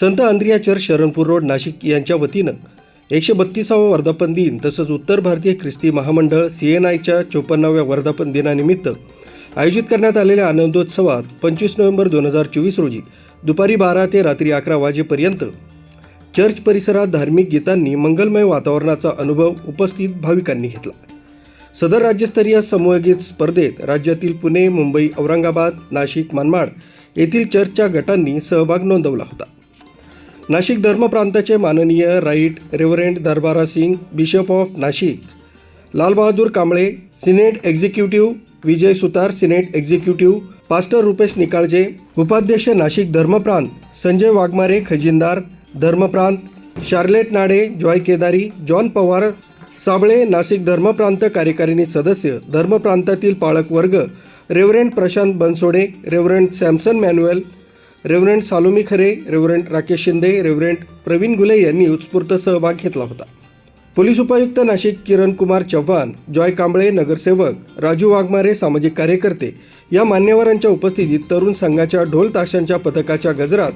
संत Andrea church Sharanpur road Nashik यांच्या वतीनं एकशे बत्तीसावा वर्धापन दिन तसंच उत्तर भारतीय ख्रिस्ती महामंडळ सी एन आयच्या चोपन्नाव्या वर्धापन दिनानिमित्त आयोजित करण्यात आलेल्या आनंदोत्सवात पंचवीस नोव्हेंबर दोन हजार चोवीस रोजी दुपारी बारा ते रात्री अकरा वाजेपर्यंत चर्च परिसरात धार्मिक गीतांनी मंगलमय वातावरणाचा अनुभव उपस्थित भाविकांनी घेतला. सदर राज्यस्तरीय समूहगीत स्पर्धेत राज्यातील पुणे मुंबई औरंगाबाद नाशिक मनमाड येथील चर्चच्या गटांनी सहभाग नोंदवला होता. नाशिक धर्मप्रांताचे माननीय right reverend Darbara Singh bishop of Nashik Lalbahadur Kamble senate executive Vijay Sutar senate executive pastor Rupesh Nikalje उपाध्यक्ष नाशिक धर्मप्रांत संजय वाघमारे खजिनदार धर्मप्रांत Charlotte Nade Joy Kedari John Pawar Sable Nashik धर्मप्रांत कार्यकारिणी सदस्य धर्मप्रांतातील पाळक वर्ग reverend Prashant Bansode reverend Samson Manuel reverend Salome Khare reverend Rakesh Shinde reverend Pravin Gule यांनी उत्स्फूर्त सहभाग घेतला होता. पोलीस उपायुक्त नाशिक किरण कुमार चव्हाण जॉय कांबळे नगरसेवक राजू वाघमारे सामाजिक कार्यकर्ते या मान्यवरांच्या उपस्थितीत तरुण संघाच्या ढोल ताशांच्या पथकाच्या गजरात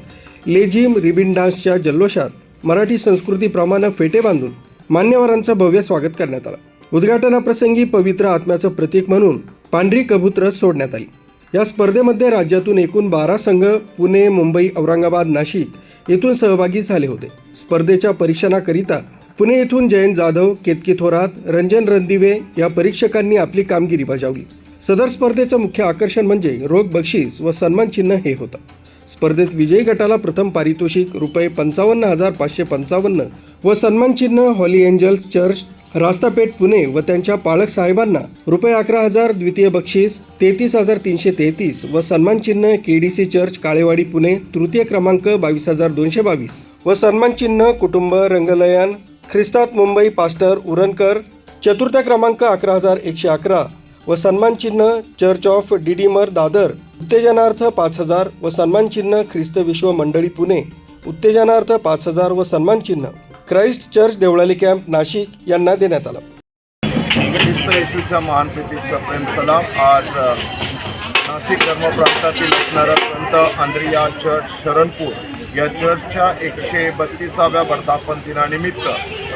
लेझिम रिबिन डान्सच्या जल्लोषात मराठी संस्कृतीप्रमाणे फेटे बांधून मान्यवरांचं भव्य स्वागत करण्यात आलं. उद्घाटनाप्रसंगी पवित्र आत्म्याचं प्रतीक म्हणून पांढरी कबूतरं सोडण्यात आली. या स्पर्धेमध्ये राज्यातून एकूण बारा संघ पुणे मुंबई औरंगाबाद नाशिक येथून सहभागी झाले होते. स्पर्धेच्या परीक्षणाकरिता पुणे येथून जयंत जाधव केतकी थोरात रंजन रणदिवे या परीक्षकांनी आपली कामगिरी बजावली. सदर स्पर्धेचं मुख्य आकर्षण म्हणजे रोख बक्षीस व सन्मान चिन्ह हे होतं. स्पर्धेत विजयी गटाला प्रथम पारितोषिक रुपये पंचावन्न हजार पाचशे पंचावन्न व सन्मान चिन्ह holy angels church Rastapeth Pune व त्यांच्या पालक साहेबांना रुपये अकरा हजार द्वितीय बक्षीस तेहतीस हजार तीनशे तेहतीस व सन्मान चिन्ह K D C church Kalewadi Pune तृतीय क्रमांक बावीस हजार दोनशे बावीस व सन्मान चिन्ह कुटुंब रंगलयन ख्रिस्तात मुंबई पास्टर उरणकर चतुर्थ क्रमांक अकरा हजार एकशे अकरा व सन्मान चिन्ह चर्च ऑफ डिडीमर दादर उत्तेजनार्थ पाच हजार व सन्मान चिन्ह ख्रिस्त विश्व मंडळी पुणे उत्तेजनार्थ पाच हजार व सन्मान Christ church Deolali camp Nashik यांना देण्यात आला. येशूच्या महान प्रीतीचा प्रेम सलाम. आज नाशिक धर्मप्रांतातील असणारा संत आंद्रिया चर्च शरणपूर या चर्चच्या एकशे बत्तीसाव्या वर्धापन दिनानिमित्त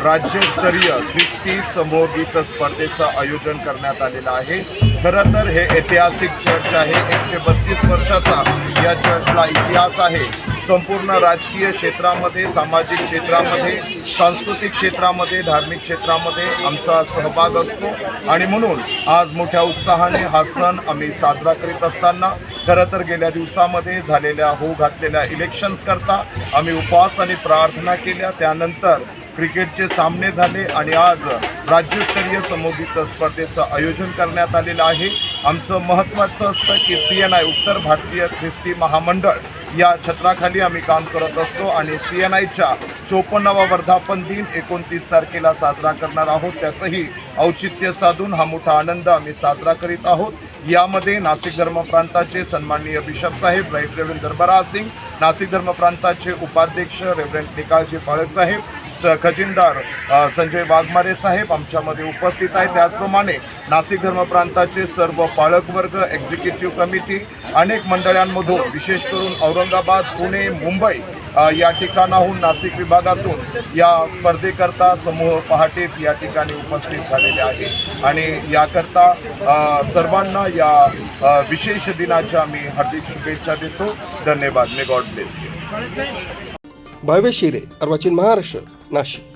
राज्यस्तरीय ख्रिस्ती समूहगीत स्पर्धेचं आयोजन करण्यात आलेलं आहे. खरं तर हे ऐतिहासिक चर्च आहे. एकशे बत्तीस वर्षाचा या चर्चला इतिहास आहे. संपूर्ण राजकीय क्षेत्रामध्ये सामाजिक क्षेत्रामध्ये सांस्कृतिक क्षेत्रामध्ये धार्मिक क्षेत्रामध्ये आमचा सहभाग असतो. आणि म्हणून आज मोठ्या उत्साहाने हा सण आम्ही साजरा करीत असताना खरं तर गेल्या दिवसामध्ये झालेल्या होऊ घातलेल्या इलेक्शन्सकरता आम्ही उपवास आणि प्रार्थना केल्या. त्यानंतर क्रिकेटचे सामने झाले आणि आज राज्यस्तरीय समुदित स्पर्धेचं आयोजन करण्यात आलेलं आहे. आमचं महत्त्वाचं असतं की सी एन आय उत्तर भारतीय ख्रिस्ती महामंडळ या छत्राखाली आम्ही काम करत असतो आणि सी एन आयच्या चोपन्नावा वर्धापन दिन एकोणतीस तारखेला साजरा करणार आहोत. त्याचंही औचित्य साधून हा मोठा आनंद आम्ही साजरा करीत आहोत. यामध्ये नाशिक धर्मप्रांताचे सन्माननीय बिशप साहेब राईट रेव्हरेंड दरबारा सिंग नाशिक धर्मप्रांताचे उपाध्यक्ष रेव्हरेंड निकाळजी फाळक साहेब खजिनदार संजय वाघमारे साहेब आमच्यामध्ये उपस्थित आहेत. त्याचप्रमाणे नाशिक धर्मप्रांताचे सर्व पालक वर्ग एक्झिक्युटिव्ह कमिटी अनेक मंडळांमधून विशेष करून औरंगाबाद पुणे मुंबई या ठिकाणाहून नाशिक विभागातून या स्पर्धेकरता समूह पहाटेच या ठिकाणी उपस्थित झालेले आहे आणि याकरता सर्वांना या विशेष दिनाच्या मी हार्दिक शुभेच्छा देतो. धन्यवाद. मे गॉड ब्लेस यू शिरे अर्वाचीन महाराष्ट्र नाशिक.